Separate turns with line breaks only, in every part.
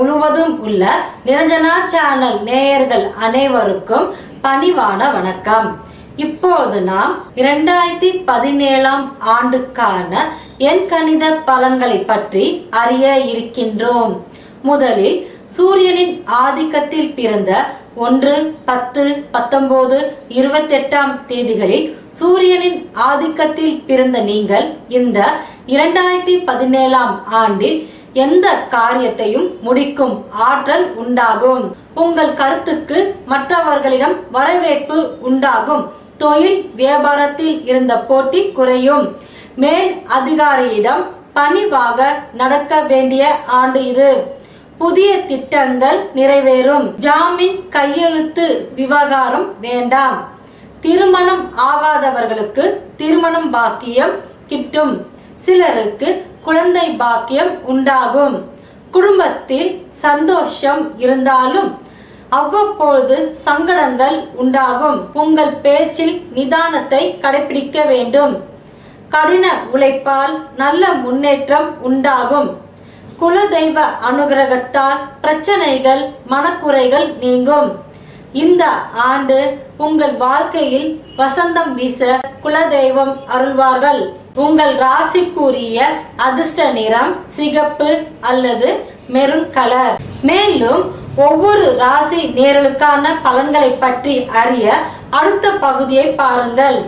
முழுவதும் உள்ள நிரஞ்சனா சேனல் நேயர்கள் அனைவருக்கும் பணிவான வணக்கம். இப்போது நாம் இரண்டாயிரத்தி பதினேழாம் ஆண்டுக்கான எண் கணித பலன்களை பற்றி அறிய இருக்கின்றோம். முதலில் சூரியனின் ஆதிக்கத்தில் பிறந்த ஒன்று பத்து பத்தொன்பது இருபத்தெட்டாம் தேதிகளில் சூரியனின் ஆதிக்கத்தில் பிறந்த நீங்கள் இந்த இரண்டாயிரத்தி பதினேழாம் ஆண்டில் எந்த காரியத்தையும் முடிக்கும் ஆற்றல் உண்டாகும். உங்கள் கருத்துக்கு மற்றவர்களிடம் வரவேற்பு உண்டாகும். தொழில் வியாபாரத்தில் இருந்த போட்டி குறையும். மேல் அதிகாரியிடம் பணிவாக நடக்க வேண்டிய ஆண்டு இது. புதிய திட்டங்கள் நிறைவேறும். ஜாமீன் கையெழுத்து விவகாரம் வேண்டாம். திருமணம் ஆகாதவர்களுக்கு திருமணம் பாக்கியம் கிட்டும். சிலருக்கு குழந்தை பாக்கியம் உண்டாகும். குடும்பத்தில் சந்தோஷம் இருந்தாலும் அவ்வப்பொழுது சங்கடங்கள் உண்டாகும். உங்கள் பேச்சில் நிதானத்தை கடைபிடிக்க வேண்டும். கடின உழைப்பால் நல்ல முன்னேற்றம் உண்டாகும். குலதெய்வ அனுகிரகத்தால் பிரச்சனைகள் மனக்குறைகள் நீங்கும். இந்த ஆண்டு உங்கள் வாழ்க்கையில் வசந்தம் வீச குலதெய்வம் அருள்வார்கள். உங்கள் ராசிக்குரிய அதிர்ஷ்ட நிறம் சிகப்பு அல்லது மெரூன் கலர். மேலும் ஒவ்வொரு ராசி நேரலுக்கான பலன்களை பற்றி அறிய அடுத்த பகுதியை பாருங்கள்.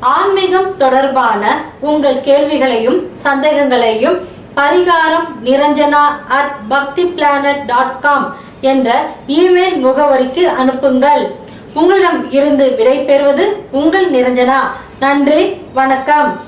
ஆன்மீகம் தொடர்பான உங்கள் கேள்விகளையும் சந்தேகங்களையும் பரிகாரம் Niranjana at Bhakti planet dot com என்ற இமெயில் முகவரிக்கு அனுப்புங்கள். உங்களிடம் இருந்து விடை பெறுவது உங்கள் நிரஞ்சனா. நன்றி வணக்கம்.